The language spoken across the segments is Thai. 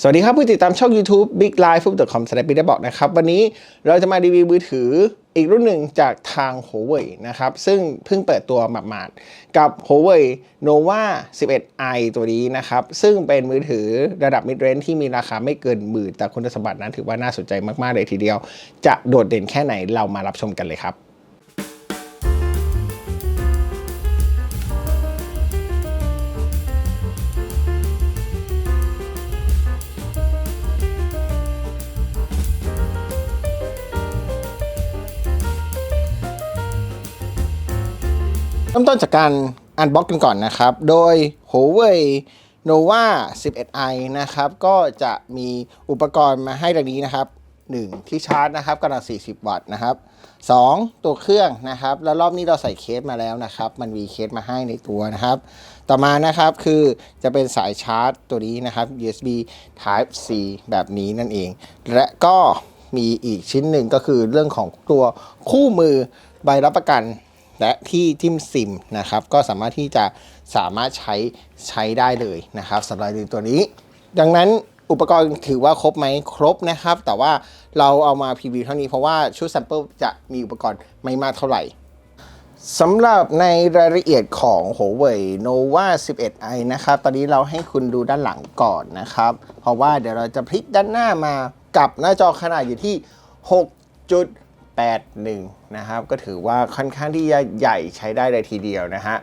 สวัสดีครับผู้ติดตามช่อง YouTube Big Live f o o d c o m สไลด์ปีได้บอกนะครับ วันนี้เราจะมารีวิวมือถืออีกรุ่นหนึ่งจากทาง Huawei นะครับ ซึ่งเพิ่งเปิดตัวหมาดๆกับ Huawei Nova 11i ตัวนี้นะครับ ซึ่งเป็นมือถือระดับ mid range ที่มีราคาไม่เกินหมื่นแต่คุณสมบัตินั้นถือว่าน่าสนใจมากๆเลยทีเดียว จะโดดเด่นแค่ไหนเรามารับชมกันเลยครับ ริ่มต้นจากการอันบ็อกกันก่อนนะครับ โดย Huawei Nova 11i นะครับ ก็จะมีอุปกรณ์มาให้ดังนี้นะครับ 1. ที่ชาร์จนะครับกำลัง 40 วัตต์นะครับ 2. ตัวเครื่องนะครับ แล้วรอบนี้เราใส่เคสมาแล้วนะครับ มันมีเคสมาให้ในตัวนะครับ ต่อมานะครับคือจะเป็นสายชาร์จตัวนี้นะครับ USB Type C แบบนี้นั่นเอง และก็มีอีกชิ้นหนึ่งก็คือเรื่องของตัวคู่มือใบรับประกัน และที่จิ้มซิมนะครับ ก็สามารถที่จะสามารถใช้ใช้ได้เลยนะครับสำหรับตัวนี้ ดังนั้นอุปกรณ์ถือว่าครบไหมครบนะครับ แต่ว่าเราเอามาพรีวิวเท่านี้เพราะว่าชุดแซมเปิลจะมีอุปกรณ์ไม่มากเท่าไหร่สำหรับในรายละเอียดของ Huawei Nova 11i นะครับ ตอนนี้เราให้คุณดูด้านหลังก่อนนะครับ เพราะว่าเดี๋ยวเราจะพลิกด้านหน้ามากับหน้าจอขนาดอยู่ที่ 6 6.81 นะครับ ก็ถือว่าค่อนข้างที่จะใหญ่ใช้ได้เลยทีเดียวนะฮะ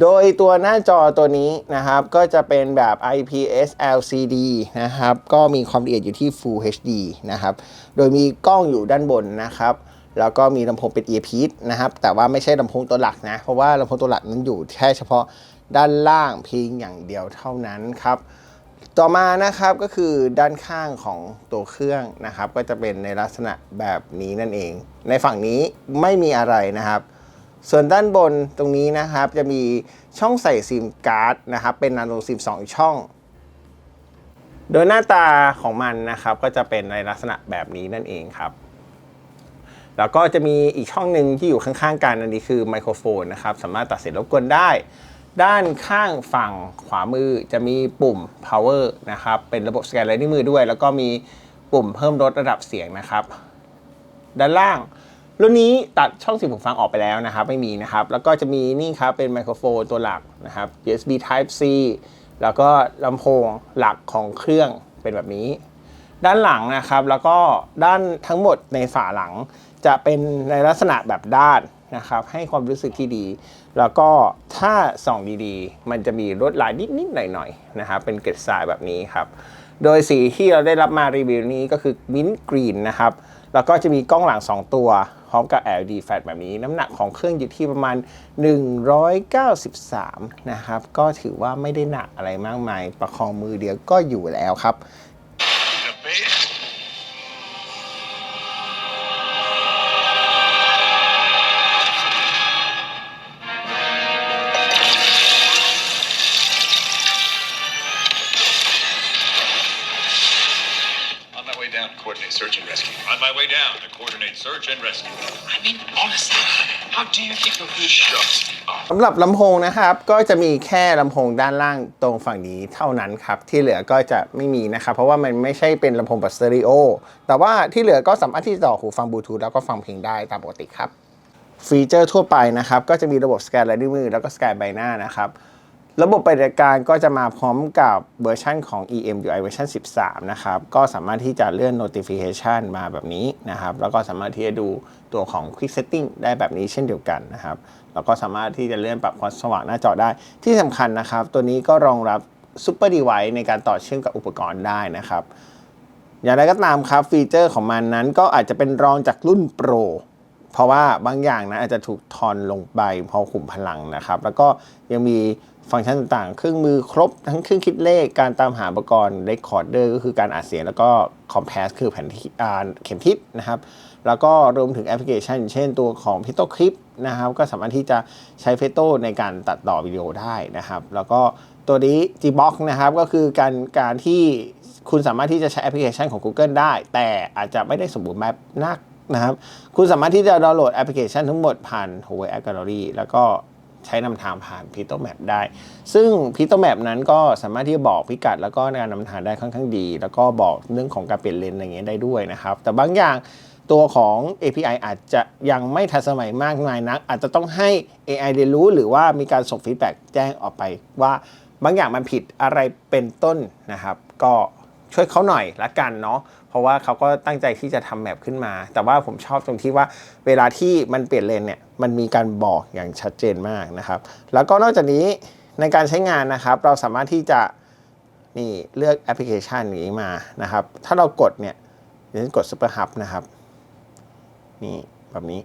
โดยตัวหน้าจอตัวนี้นะครับ ก็จะเป็นแบบ IPS LCD นะครับ ก็มีความละเอียดอยู่ที่ Full HD นะครับ โดยมีกล้องอยู่ด้านบนนะครับแล้วก็มีลำโพงเป็น earpiece นะครับ แต่ว่าไม่ใช่ลำโพงตัวหลักนะ เพราะว่าลำโพงตัวหลักนั้นอยู่แค่เฉพาะด้านล่างเพียงอย่างเดียวเท่านั้นครับ ต่อมานะครับก็คือด้านข้างของตัวเครื่องนะครับ ก็จะเป็นในลักษณะแบบนี้นั่นเอง ในฝั่งนี้ไม่มีอะไรนะครับ ส่วนด้านบนตรงนี้นะครับจะมีช่องใส่ซิมการ์ดนะครับ เป็นนาโนซิม2ช่อง โดยหน้าตาของมันนะครับ ก็จะเป็นในลักษณะแบบนี้นั่นเองครับแล้วก็จะมีอีกช่องหนึ่งที่อยู่ข้างๆกันอันนี้คือไมโครโฟนนะครับ สามารถตัดเสียงรบกวนได้ ด้านข้างฝั่งขวามือจะมีปุ่ม power นะครับ เป็นระบบสแกนลายนิ้วมือด้วย แล้วก็มีปุ่มเพิ่มลดระดับเสียงนะครับ ด้านล่างรุ่นนี้ตัดช่องเสียงหูฟังออกไปแล้วนะครับ ไม่มีนะครับ แล้วก็จะมีนี่ครับเป็นไมโครโฟนตัวหลักนะครับ USB Type C แล้วก็ลำโพงหลักของเครื่องเป็นแบบนี้ ด้านหลังนะครับ แล้วก็ด้านทั้งหมดในฝาหลังจะเป็นในลักษณะแบบด้าน นะครับ ให้ความรู้สึกที่ดี แล้วก็ถ้าส่องดีๆ มันจะมีลวดลายนิดๆหน่อยๆนะครับ เป็นเกล็ดทรายแบบนี้ครับ โดยสีที่เราได้รับมารีวิวนี้ก็คือมิ้นท์กรีนนะครับ แล้วก็จะมีกล้องหลัง 2 ตัว พร้อมกับ LED flash แบบนี้ น้ำหนักของเครื่องอยู่ที่ประมาณ 193 นะครับ ก็ถือว่าไม่ได้หนักอะไรมากมาย ประคองมือเดียวก็อยู่แล้วครับ search and rescue. I mean, honestly, how do you keep your food shut up? สำหรับลำโพงนะครับ ก็จะมีแค่ลำโพงด้านล่างตรงฝั่งนี้เท่านั้นครับ ที่เหลือก็จะไม่มีนะครับ เพราะว่ามันไม่ใช่เป็นลำโพงแบบสเตอริโอ แต่ว่าที่เหลือก็สามารถที่จะต่อหูฟังบลูทูธแล้วก็ฟังเพลงได้ตามปกติครับ ฟีเจอร์ทั่วไปนะครับ ก็จะมีระบบสแกนลายนิ้วมือแล้วก็สแกนใบหน้านะครับ ระบบปฏิบัติการก็จะมาพร้อมกับเวอร์ชันของ EMUI เวอร์ชัน13 นะครับ ก็สามารถที่จะเลื่อน notification มาแบบนี้นะครับ แล้วก็สามารถที่จะดูตัวของ Quick Setting ได้แบบนี้เช่นเดียวกันนะครับ แล้วก็สามารถที่จะเลื่อนปรับความสว่างหน้าจอได้ ที่สำคัญนะครับ ตัวนี้ก็รองรับ Super Device ในการต่อเชื่อมกับอุปกรณ์ได้นะครับ อย่างไรก็ตามครับฟีเจอร์ของมันนั้นก็อาจจะเป็นรองจากรุ่น Pro เพราะว่าบางอย่างนะอาจจะถูกทอนลงไปพอขุมพลังนะครับ แล้วก็ยังมีฟังก์ชันต่างๆ เครื่องมือครบทั้งเครื่องคิดเลขการตามหาอุปกรณ์ Recorder ก็คือการอัดเสียงแล้วก็ Compass คือแผ่นที่เข็มทิศนะครับ แล้วก็รวมถึงแอปพลิเคชัน เช่นตัวของ p h o t o Clip นะครับ ก็สามารถที่จะใช้ p h o t o ในการตัดต่อวิดีโอได้นะครับ แล้วก็ตัวนี้ Gbox นะครับก็คือการการที่คุณสามารถที่จะใช้แอปพลิเคชันของ Google ได้ แต่อาจจะไม่ได้สมบูรณ์แบบนัก นะครับ คุณสามารถที่จะดาวน์โหลดแอปพลิเคชันทั้งหมดผ่าน Huawei App Gallery แล้วก็ใช้นำทางผ่าน p i t o Map ได้ ซึ่ง p i t o Map นั้นก็สามารถที่จะบอกพิกัด แล้วก็การนำทางได้ค่อนข้างดี แล้วก็บอกเรื่องของการเปลี่ยนเลนอะไรเงี้ยได้ด้วยนะครับ แต่บางอย่างตัวของ API อาจจะยังไม่ทันสมัยมากมายนัก อาจจะต้องให้ AI เรียนรู้หรือว่ามีการส่งฟีดแบ็กแจ้งออกไปว่าบางอย่างมันผิดอะไรเป็นต้นนะครับ ก็ช่วยเขาหน่อยละกันเนาะ เพราะว่าเขาก็ตั้งใจที่จะทำแมปขึ้นมา แต่ว่าผมชอบตรงที่ว่าเวลาที่มันเปลี่ยนเลนเนี่ยมันมีการบอกอย่างชัดเจนมากนะครับ แล้วก็นอกจากนี้ในการใช้งานนะครับ เราสามารถที่จะนี่เลือกแอปพลิเคชันอย่างนี้มานะครับ ถ้าเรากดเนี่ยเดี๋ยวฉันกด Super Hub นะครับ นี่แบบนี้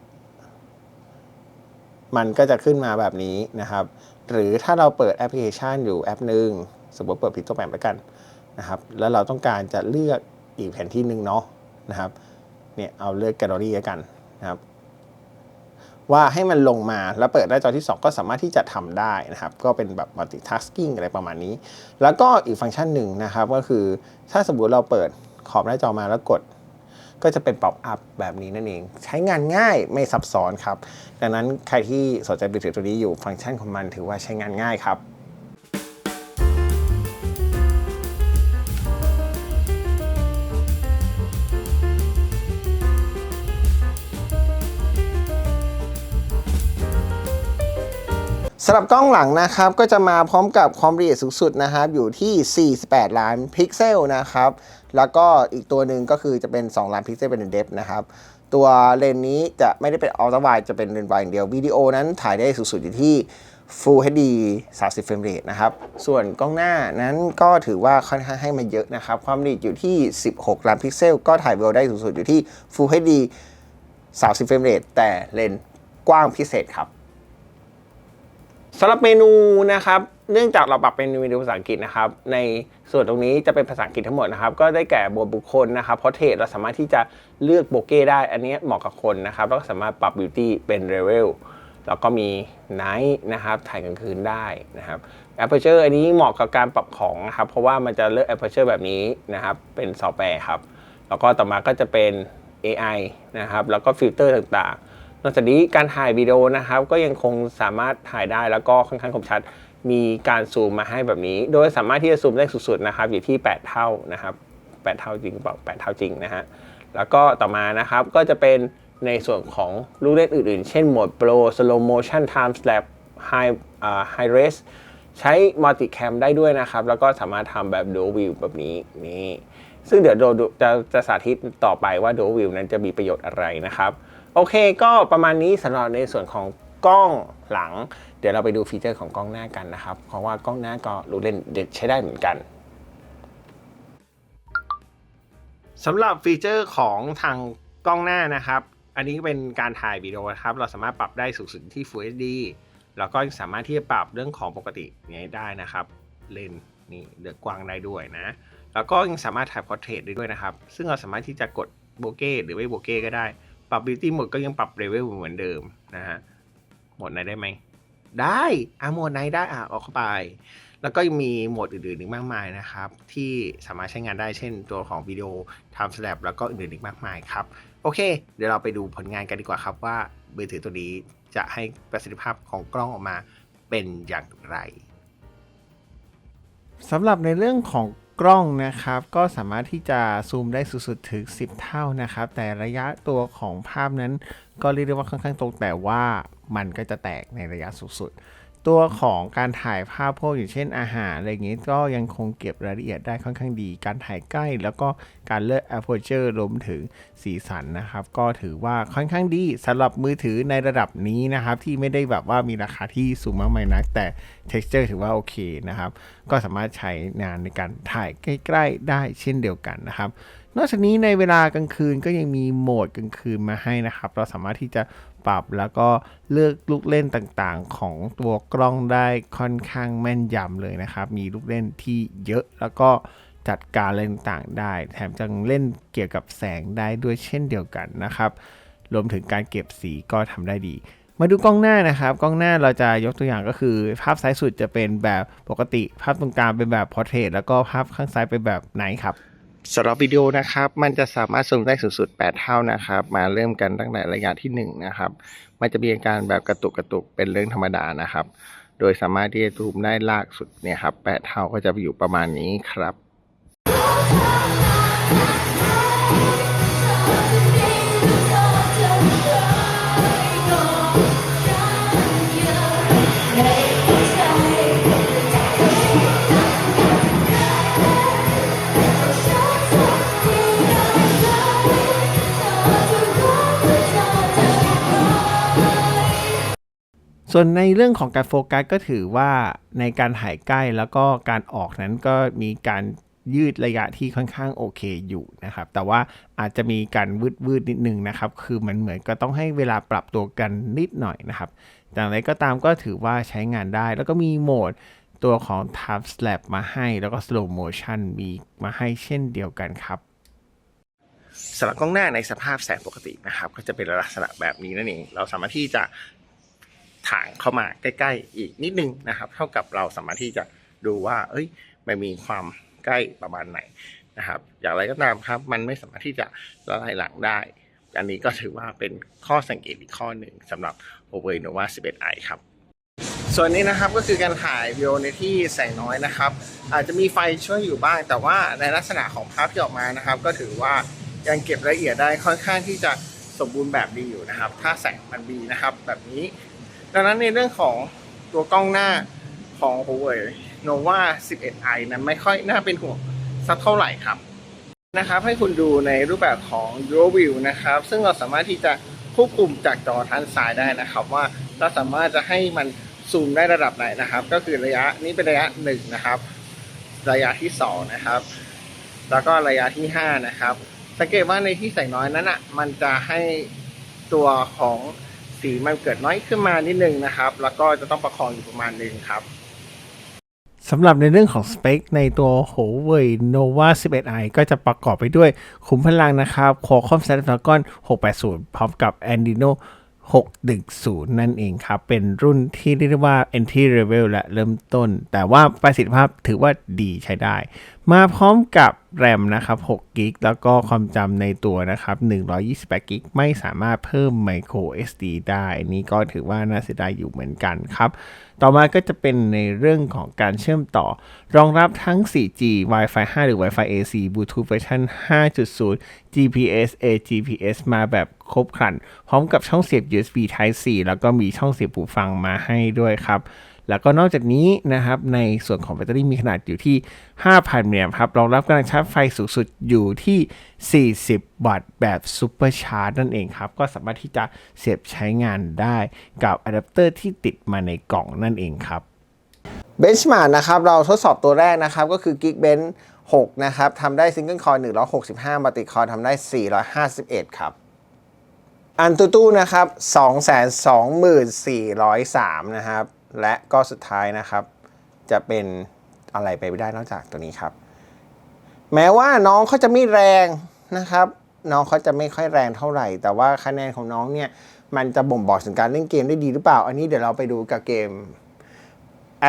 มันก็จะขึ้นมาแบบนี้นะครับ หรือถ้าเราเปิดแอปพลิเคชันอยู่แอปหนึ่งสมมติเปิดพิโตแมปแล้วกันนะครับ แล้วเราต้องการจะเลือก อีกแผนที่หนึ่งเนาะนะครับเนี่ยเอาเลือกแกลเลอรี่แล้วกันนะครับ ว่าให้มันลงมาแล้วเปิดได้จอที่ 2 ก็สามารถที่จะทำได้นะครับ ก็เป็นแบบ multitasking อะไรประมาณนี้ แล้วก็อีกฟังก์ชันหนึ่งนะครับ ก็คือถ้าสมมติเราเปิดขอบหน้าจอมาแล้วกด ก็จะเป็นป๊อปอัพแบบนี้นั่นเอง ใช้งานง่ายไม่ซับซ้อนครับ ดังนั้นใครที่สนใจมือถือตัวนี้อยู่ฟังก์ชันของมันถือว่าใช้งานง่ายครับ สำหรับกล้องหลังนะครับ ก็จะมาพร้อมกับความละเอียดสูงสุดนะครับ อยู่ที่ 48 ล้านพิกเซลนะครับ แล้วก็อีกตัวหนึ่งก็คือจะเป็น 2 ล้านพิกเซลเป็นเดฟนะครับ ตัวเลนส์นี้จะไม่ได้เป็นอัลตร้าไวจะเป็นเลนส์ไวอย่างเดียววิดีโอนั้นถ่ายได้สูงสุดอยู่ที่ Full HD 30เฟรมเรทนะครับ ส่วนกล้องหน้านั้นก็ถือว่าค่อนข้างให้มาเยอะนะครับ ความละเอียดอยู่ที่ 16 ล้านพิกเซล ก็ถ่ายวิดีโอได้สูงสุดอยู่ที่ Full HD 30เฟรมเรทแต่เลนส์กว้างพิเศษครับ สำหรับเมนูนะครับ เนื่องจากเราปรับเป็นเมนูภาษาอังกฤษนะครับ ในส่วนตรงนี้จะเป็นภาษาอังกฤษทั้งหมดนะครับ ก็ได้แก่บทบุคคลนะครับเพราะเทรดเราสามารถที่จะเลือกโบเก้ได้ อันนี้เหมาะกับคนนะครับ แล้วก็สามารถปรับบิวตี้เป็นเลเวล แล้วก็มีไนท์นะครับ ถ่ายกลางคืนได้นะครับ Aperture อันนี้เหมาะกับการปรับของนะครับ เพราะว่ามันจะเลือก Aperture แบบนี้นะครับ เป็นซอฟต์แวร์ครับ แล้วก็ต่อมาก็จะเป็น AI นะครับ แล้วก็ฟิลเตอร์ต่าง นอกจากนี้การถ่ายวิดีโอนะครับ ก็ยังคงสามารถถ่ายได้แล้วก็ค่อนข้างคมชัด มีการซูมมาให้แบบนี้ โดยสามารถที่จะซูมได้สุดๆนะครับอยู่ที่ 8 เท่านะครับ 8 เท่าจริงหรือเปล่า8เท่าจริงนะฮะแล้วก็ต่อมานะครับก็จะเป็นในส่วนของลูกเล่นอื่นๆ เช่นโหมด Pro Slow Motion Time Lapse High อ่า High Res ใช้ Multicam ได้ด้วยนะครับ แล้วก็สามารถทำแบบ Dual View แบบนี้นี่ซึ่งเดี๋ยวโดจะจะสาธิตต่อไปว่า Dual View นั้นจะมีประโยชน์อะไรนะครับ โอเคก็ประมาณนี้สำหรับในส่วนของกล้องหลัง เดี๋ยวเราไปดูฟีเจอร์ของกล้องหน้ากันนะครับ เพราะว่ากล้องหน้าก็รู้เล่นเด็ดใช้ได้เหมือนกันสำหรับฟีเจอร์ของทางกล้องหน้านะครับ อันนี้เป็นการถ่ายวิดีโอนะครับ เราสามารถปรับได้สูงสุดที่ Full HD แล้วก็สามารถที่จะปรับเรื่องของปกติอย่างนี้ได้นะครับ เลนส์นี่เลือกกว้างได้ด้วยนะ แล้วก็ยังสามารถถ่ายพอร์เทรตได้ด้วยนะครับ ซึ่งเราสามารถที่จะกดโบเก้หรือไม่โบเก้ก็ได้ ปรับ Beauty Mode ก็ยังปรับเลเวลเหมือนเดิมนะฮะหมดไหนได้ไหม ได้อะหมดไหนได้อะเอาเข้าไป แล้วก็ยังมีโหมดอื่นๆอีกมากมายนะครับ ที่สามารถใช้งานได้เช่นตัวของวิดีโอ Time Lapse แล้วก็อื่นๆอีกมากมายครับ โอเค เดี๋ยวเราไปดูผลงานกันดีกว่าครับว่ามือถือตัวนี้จะให้ประสิทธิภาพของกล้องออกมาเป็นอย่างไรสำหรับในเรื่องของ กล้องนะครับ ก็สามารถที่จะซูมได้สุดๆถึง 10 เท่านะครับ แต่ระยะตัวของภาพนั้น ก็เรียกได้ว่าค่อนข้างตรงแต่ว่ามันก็จะแตกในระยะสูงสุด ตัวของการถ่ายภาพพวกอย่างเช่นอาหารอะไรอย่างนี้ก็ยังคงเก็บรายละเอียดได้ค่อนข้างดี การถ่ายใกล้แล้วก็การเลือก aperture รวมถึงสีสันนะครับ ก็ถือว่าค่อนข้างดีสำหรับมือถือในระดับนี้นะครับ ที่ไม่ได้แบบว่ามีราคาที่สูงมากมายนัก แต่ texture ถือว่าโอเคนะครับ ก็สามารถใช้งานในการถ่ายใกล้ ๆ ได้เช่นเดียวกันนะครับนอกจากนี้ในเวลากลางคืนก็ยังมีโหมดกลางคืนมาให้นะครับ เราสามารถที่จะ ปรับ แล้วก็เลือกลูกเล่นต่างๆ ของตัวกล้องได้ค่อนข้างแม่นยำเลยนะครับ มีลูกเล่นที่เยอะแล้วก็จัดการอะไรต่างได้ แถมยังเล่นเกี่ยวกับแสงได้ด้วยเช่นเดียวกันนะครับ รวมถึงการเก็บสีก็ทำได้ดีมาดูกล้องหน้านะครับ กล้องหน้าเราจะยกตัวอย่างก็คือ ภาพซ้ายสุดจะเป็นแบบปกติ ภาพตรงกลางเป็นแบบพอร์เทรตแล้วก็ภาพข้างซ้ายเป็นแบบไหนครับ สำหรับวิดีโอนะครับ มันจะสามารถซูมได้สูงสุด 8 เท่านะครับ มาเริ่มกันตั้งแต่ระยะที่ 1 นะครับ มันจะมีอาการแบบกระตุกกระตุกเป็นเรื่องธรรมดานะครับ โดยสามารถที่จะซูมได้ลากสุดเนี่ยครับ 8 เท่าก็จะอยู่ประมาณนี้ครับ ส่วนในเรื่องของการโฟกัสก็ถือว่าในการถ่ายใกล้แล้วก็การออกนั้นก็มีการยืดระยะที่ค่อนข้างโอเคอยู่นะครับ แต่ว่าอาจจะมีการวืดวืดๆนิดนึงนะครับ คือมันเหมือนก็ต้องให้เวลาปรับตัวกันนิดหน่อยนะครับแต่อย่างไรก็ตามก็ถือว่าใช้งานได้ แล้วก็มีโหมดตัวของ Time Slap มาให้ แล้วก็ Slow Motion มีมาให้เช่นเดียวกันครับสำหรับกล้องหน้าในสภาพแสงปกตินะครับ ก็จะเป็นลักษณะแบบนี้นั่นเอง เราสามารถที่จะ ถ่างเข้ามาใกล้ ๆ อีกนิดนึงนะครับ เท่ากับเราสามารถที่จะดูว่า เอ้ยมันมีความใกล้ประมาณไหนนะครับ อย่างไรก็ตามครับ มันไม่สามารถที่จะละลายหลังได้ อันนี้ก็ถือว่าเป็นข้อสังเกตอีกข้อหนึ่งสำหรับ o v e r n o v a 11i ครับ ส่วนนี้นะครับก็คือการถ่ายวิดีโอในที่แสงน้อยนะครับ อาจจะมีไฟช่วยอยู่บ้าง แต่ว่าในลักษณะของภาพที่ออกมานะครับ ก็ถือว่ายังเก็บรายละเอียดได้ค่อนข้างที่จะสมบูรณ์แบบดีอยู่นะครับ ถ้าแสงมันดีนะครับ แบบนี้ ดังนั้นในเรื่องของตัวกล้องหน้าของ Huawei Nova 11i นั้นไม่ค่อยน่าเป็นห่วงสักเท่าไหร่ครับนะครับ ให้คุณดูในรูปแบบของ Dual View นะครับ ซึ่งเราสามารถที่จะควบคุมจากจอทางซ้ายได้นะครับ ว่าเราสามารถจะให้มันซูมได้ระดับไหนนะครับ ก็คือระยะนี้เป็นระยะหนึ่งนะครับ ระยะที่สองนะครับ แล้วก็ระยะที่ห้านะครับ สังเกตว่าในที่ใส่น้อยนั้นอะมันจะให้ตัวของ สีมันเกิดน้อยขึ้นมานิดนึงนะครับ แล้วก็จะต้องประคองอยู่ประมาณนึงครับสำหรับในเรื่องของสเปคในตัว Huawei Nova 11i ก็จะประกอบไปด้วยขุมพลังนะครับ Qualcomm Snapdragon 680 พร้อมกับ Adreno 610 นั่นเองครับ เป็นรุ่นที่เรียกได้ว่า entry level และเริ่มต้น แต่ว่าประสิทธิภาพถือว่าดีใช้ได้ มาพร้อมกับแรมนะครับ6กิกแล้วก็ความจำในตัวนะครับ128กิกไม่สามารถเพิ่ม micro SD ได้นนี้ก็ถือว่าน่าเสียดายอยู่เหมือนกันครับ ต่อมาก็จะเป็นในเรื่องของการเชื่อมต่อ รองรับทั้ง 4G Wi-Fi 5 หรือ Wi-Fi AC Bluetooth เวอร์ชัน5.0 GPS AGPS มาแบบครบครัน พร้อมกับช่องเสียบ USB Type C แล้วก็มีช่องเสียบหูฟังมาให้ด้วยครับ แล้วก็นอกจากนี้นะครับในส่วนของแบตเตอรี่มีขนาดอยู่ที่ 5,000มิลลิแอมป์ครับรองรับกำลังชาร์จไฟสูงสุดอยู่ที่ 40 วัตต์แบบซูเปอร์ชาร์จนั่นเองครับ ก็สามารถที่จะเสียบใช้งานได้กับอะแดปเตอร์ที่ติดมาในกล่องนั่นเองครับเบนช์มาร์นะครับเราทดสอบตัวแรกนะครับก็คือ Geekbench 6 นะครับทำได้ซิงเกิลคอร์165มัลติคอร์ทำได้ 451 ครับ อันตูตู้นะครับ 224,003 นะครับ และก็สุดท้ายนะครับ จะเป็นอะไรไปไม่ได้นอกจากตัวนี้ครับ แม้ว่าน้องเขาจะไม่แรงนะครับ น้องเขาจะไม่ค่อยแรงเท่าไหร่ แต่ว่าคะแนนของน้องเนี่ยมันจะบ่งบอกถึงการเล่นเกมได้ดีหรือเปล่า อันนี้เดี๋ยวเราไปดูกับเกม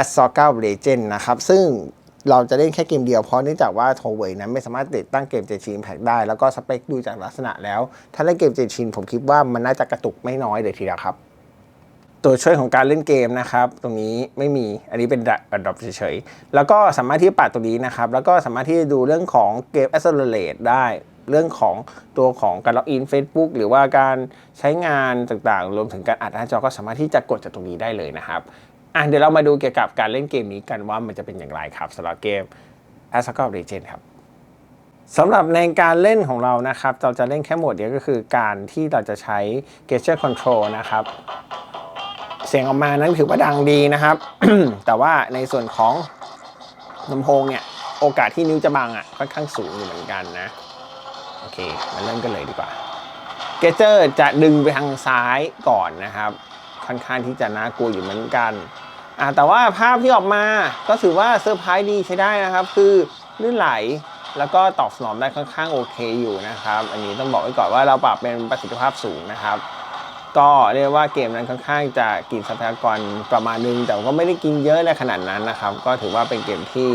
a s s a l t 9 Legend นะครับ ซึ่งเราจะเล่นแค่เกมเดียวเพราะเนื่องจากว่าโทเวยนั้นไม่สามารถติดตั้งเกมเจชินแพ็กได้ แล้วก็สเปคดูจากลักษณะแล้ว ถ้าเล่นเกมเจชินผมคิดว่ามันน่าจะกระตุกไม่น้อยเลยทีเดียวครับ ตัวช่วยของการเล่นเกมนะครับ ตรงนี้ไม่มีอันนี้เป็นดับดรอปเฉยๆ แล้วก็สามารถที่ปัดตัวนี้นะครับ แล้วก็สามารถที่จะดูเรื่องของเกม Accelerate ได้เรื่องของตัวของการล็อกอิน Facebook หรือว่าการใช้งานต่างๆ รวมถึงการอัดหน้าจอก็สามารถที่จะกดจากตรงนี้ได้เลยนะครับอะเดี๋ยวเรามาดูเกี่ยวกับการเล่นเกมนี้กันว่ามันจะเป็นอย่างไรครับสำหรับเกม a s a c of Legend ครับสำหรับในการเล่นของเรานะครับ เราจะเล่นแค่โหมดเดียวก็คือการที่เราจะใช้ Gesture Control นะครับ เสียงออกมานั้นถือว่าดังดีนะครับ แต่ว่าในส่วนของลำโพงเนี่ย โอกาสที่นิ้วจะบังอะค่อนข้างสูงอยู่เหมือนกันนะ โอเค มาเริ่มกันเลยดีกว่า เกเจอร์จะดึงไปทางซ้ายก่อนนะครับ ค่อนข้างที่จะน่ากลัวอยู่เหมือนกันอ่าแต่ว่าภาพที่ออกมาก็ถือว่าเซอร์ไพรส์ดีใช้ได้นะครับ คือลื่นไหลแล้วก็ตอบสนองได้ค่อนข้างโอเคอยู่นะครับ อันนี้ต้องบอกไว้ก่อนว่าเราปรับเป็นประสิทธิภาพสูงนะครับ ก็เรียกว่าเกมนั้นค่อนข้างจะกินทรัพยากรประมาณนึง แต่ก็ไม่ได้กินเยอะในขนาดนั้นนะครับ ก็ถือว่าเป็นเกมที่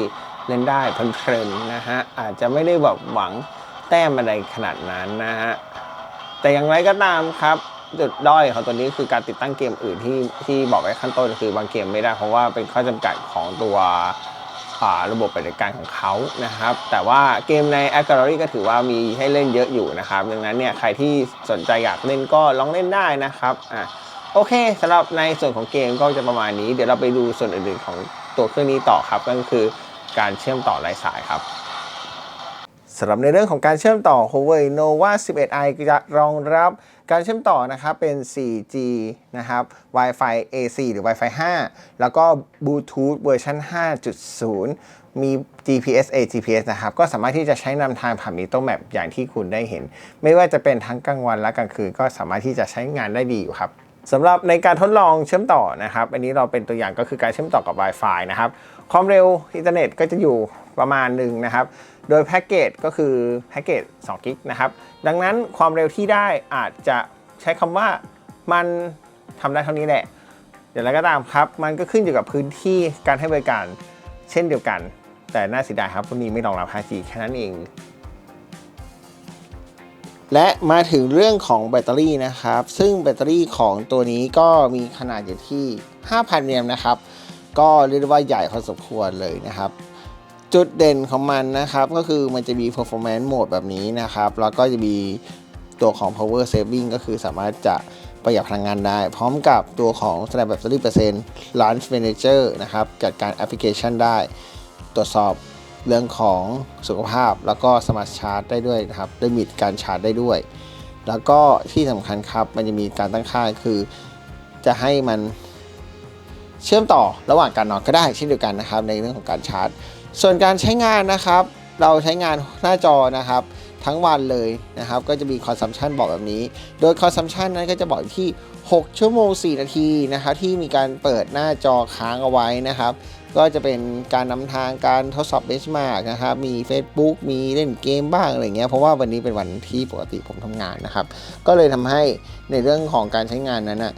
เล่นได้เพลินๆนะฮะอาจจะไม่ได้แบบหวังแต้มอะไรขนาดนั้นนะฮะแต่อย่างไรก็ตามครับจุดด้อยของตัวนี้คือการติดตั้งเกมอื่นที่ที่บอกไว้ขั้นต้นคือบางเกมไม่ได้เพราะว่าเป็นข้อจำกัดของตัว ระบบปฏิบัติการของเขานะครับ แต่ว่าเกมใน a g a l l e r y ก็ถือว่ามีให้เล่นเยอะอยู่นะครับ ดังนั้นเนี่ยใครที่สนใจอยากเล่นก็ลองเล่นได้นะครับอะโอเคสำหรับในส่วนของเกมก็จะประมาณนี้ เดี๋ยวเราไปดูส่วนอื่นๆของตัวเครื่องนี้ต่อครับ ก็คือการเชื่อมต่อไร้สายครับ สำหรับในเรื่องของการเชื่อมต่อ Huawei Nova 11i จะรองรับการเชื่อมต่อนะครับเป็น 4G นะครับ Wi-Fi AC หรือ Wi-Fi 5 แล้วก็ Bluetooth เวอร์ชัน5.0 มี GPS A GPS นะครับ ก็สามารถที่จะใช้นำทางผ่านมิโตแมปอย่างที่คุณได้เห็น ไม่ว่าจะเป็นทั้งกลางวันและกลางคืน ก็สามารถที่จะใช้งานได้ดีอยู่ครับสำหรับในการทดลองเชื่อมต่อนะครับ อันนี้เราเป็นตัวอย่างก็คือการเชื่อมต่อกับ Wi-Fi นะครับ ความเร็วอินเทอร์เน็ตก็จะอยู่ ประมาณหนึ่งนะครับ โดยแพ็กเกจก็คือแพ็กเกจ2กิกนะครับ ดังนั้นความเร็วที่ได้อาจจะใช้คำว่ามันทำได้เท่านี้แหละอย่างไรก็ตามครับ มันก็ขึ้นอยู่กับพื้นที่การให้บริการเช่นเดียวกัน แต่น่าเสียดายครับวันนี้ไม่รองรับ 5G แค่นั้นเอง และมาถึงเรื่องของแบตเตอรี่นะครับ ซึ่งแบตเตอรี่ของตัวนี้ก็มีขนาดอยู่ที่ 5,000 มิลลิแอมป์นะครับ ก็เรียกได้ว่าใหญ่พอสมควรเลยนะครับ จุดเด่นของมันนะครับ ก็คือมันจะมี performance mode แบบนี้นะครับ แล้วก็จะมีตัวของ power saving ก็คือสามารถจะประหยัดพลังงานได้ พร้อมกับตัวของ snap battery percent launch manager นะครับ จัดการแอปพลิเคชันได้ ตรวจสอบเรื่องของสุขภาพ แล้วก็สมารถชาร์จได้ด้วยนะครับด้มิดการชาร์จได้ด้วย แล้วก็ที่สำคัญครับ มันจะมีการตั้งค่าคือ จะให้มันเชื่อมต่อระหว่างการนอนก็ได้เช่นเดียวกันนะครับ ในเรื่องของการชาร์จ ส่วนการใช้งานนะครับ เราใช้งานหน้าจอนะครับทั้งวันเลยนะครับ ก็จะมีคอนซัมชันบอกแบบนี้ โดยคอนซัมชันนั้นก็จะบอกที่ 6 ชั่วโมง 4 นาทีนะครับที่มีการเปิดหน้าจอค้างเอาไว้นะครับ ก็จะเป็นการนำทางการทดสอบเบสมาร์กนะครับ มี Facebook มีเล่นเกมบ้างอะไรเงี้ย เพราะว่าวันนี้เป็นวันที่ปกติผมทำงานนะครับ ก็เลยทำให้ในเรื่องของการใช้งานนั้นน่ะ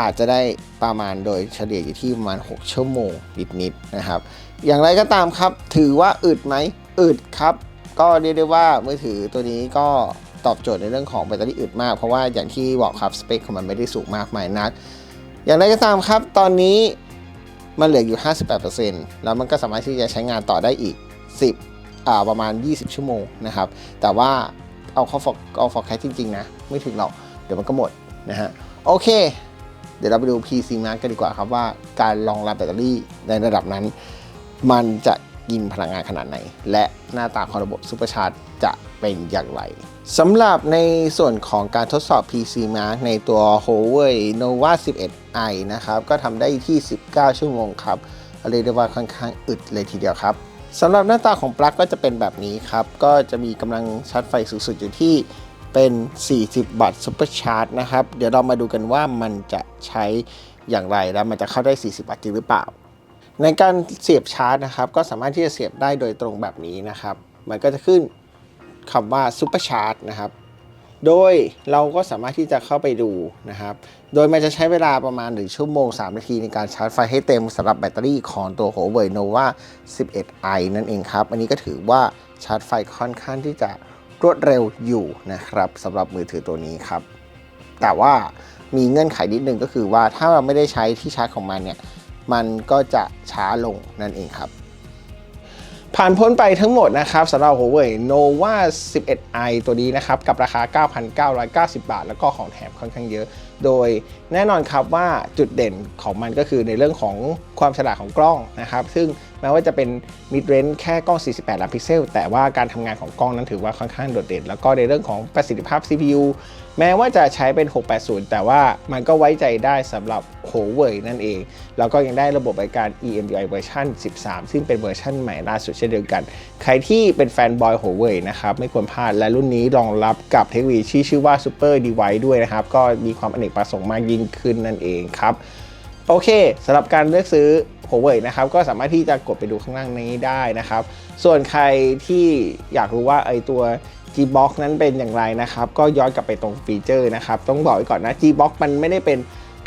อาจจะได้ประมาณโดยเฉลี่ยอยู่ที่ประมาณ 6 ชั่วโมงนิดๆนะครับ อย่างไรก็ตามครับ ถือว่าอึดไหมอึดครับ ก็เรียกได้ว่ามือถือตัวนี้ก็ตอบโจทย์ในเรื่องของแบตเตอรี่อึดมาก เพราะว่าอย่างที่บอกครับสเปคของมันไม่ได้สูงมากมายนัก อย่างไรก็ตามครับ ตอนนี้มันเหลืออยู่ 58%แล้วมันก็สามารถที่จะใช้งานต่อได้อีก 10อ่าประมาณ 20 ชั่วโมงนะครับ แต่ว่าเอาข้อฟอกเอาฟอกแคสจริงๆนะ ไม่ถึงหรอก เดี๋ยวมันก็หมดนะฮะ โอเค ดี๋ยวเราไปดู PC Mark กันดีกว่าครับว่าการรองรับแบตเตอรี่ในระดับนั้น มันจะกินพลังงานขนาดไหน และหน้าตาของระบบซูเปอร์ชาร์จจะเป็นอย่างไรสำหรับในส่วนของการทดสอบ PC Mark ในตัว Huawei Nova 11i นะครับ ก็ทำได้ที่ 19 ชั่วโมงครับเรียกได้ว่าค่อนข้างอึดเลยทีเดียวครับสำหรับหน้าตาของปลั๊กก็จะเป็นแบบนี้ครับ ก็จะมีกำลังชาร์จไฟสูงสุดอยู่ที่ เป็น 40วัตต์ซูเปอร์ชาร์จนะครับ เดี๋ยวเรามาดูกันว่ามันจะใช้อย่างไรและมันจะเข้าได้ 40 วัตต์จริงหรือเปล่า ในการเสียบชาร์จนะครับ ก็สามารถที่จะเสียบได้โดยตรงแบบนี้นะครับ มันก็จะขึ้นคำว่า Super Charge นะครับ โดยเราก็สามารถที่จะเข้าไปดูนะครับ โดยมันจะใช้เวลาประมาณ 1 ชั่วโมง 3 นาทีในการชาร์จไฟให้เต็มสำหรับแบตเตอรี่ของตัว Huawei Nova 11i นั่นเองครับ อันนี้ก็ถือว่าชาร์จไฟค่อนข้างที่จะ รวดเร็วอยู่นะครับสำหรับมือถือตัวนี้ครับ แต่ว่ามีเงื่อนไขนิดนึงก็คือว่าถ้าเราไม่ได้ใช้ที่ชาร์จของมันเนี่ย มันก็จะช้าลงนั่นเองครับ ผ่านพ้นไปทั้งหมดนะครับสำหรับ Huawei Nova 11i ตัวนี้นะครับ กับราคา 9,990 บาท แล้วก็ของแถมค่อนข้างเยอะ โดยแน่นอนครับว่าจุดเด่นของมันก็คือในเรื่องของความฉลาดของกล้องนะครับ ซึ่ง แม้ว่าจะเป็น mid range แค่กล้อง 48 ล้านพิกเซล แต่ว่าการทำงานของกล้องนั้นถือว่าค่อนข้างโดดเด่น แล้วก็ในเรื่องของประสิทธิภาพ CPU แม้ว่าจะใช้เป็น 680 แต่ว่ามันก็ไว้ใจได้สำหรับ Huawei นั่นเอง แล้วก็ยังได้ระบบบริการ EMUI เวอร์ชัน13 ซึ่งเป็นเวอร์ชันใหม่ล่าสุดเช่นเดียวกัน ใครที่เป็นแฟนบอย Huawei นะครับไม่ควรพลาดและรุ่นนี้รองรับกับเทคโนโลยีที่ชื่อว่า Super Device ด้วยนะครับ ก็มีความอเนกประสงค์มากยิ่งขึ้นนั่นเองครับ โอเคสำหรับการเลือกซื้อ Huawei นะครับก็สามารถที่จะกดไปดูข้างล่างนี้ได้นะครับ ส่วนใครที่อยากรู้ว่าไอตัว G-Box นั้นเป็นอย่างไรนะครับ ก็ย้อนกลับไปตรงฟีเจอร์นะครับ ต้องบอกไว้ก่อนนะ G-Box มันไม่ได้เป็น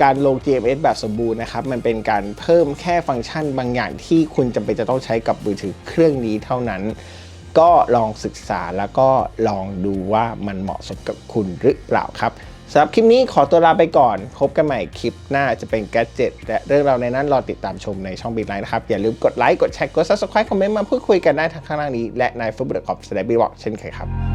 การลง GMS แบบสมบูรณ์นะครับ มันเป็นการเพิ่มแค่ฟังก์ชันบางอย่างที่คุณจำเป็นจะต้องใช้กับมือถือเครื่องนี้เท่านั้น ก็ลองศึกษาแล้วก็ลองดูว่ามันเหมาะสมกับคุณหรือเปล่าครับ สำหรับคลิปนี้ขอตัวลาไปก่อนพบกันใหม่คลิปหน้าจะเป็นแกจิตและเรื่องราวในนั้นรอติดตามชมในช่องบีไลน์นะครับ อย่าลืมกดไลค์กดแชร์กด subscribe คอมเมนต์มาพูดคุยกันได้ทางข้างล่างนี้ และใน facebook.com แสดงบีบอกเช่นเคยครับ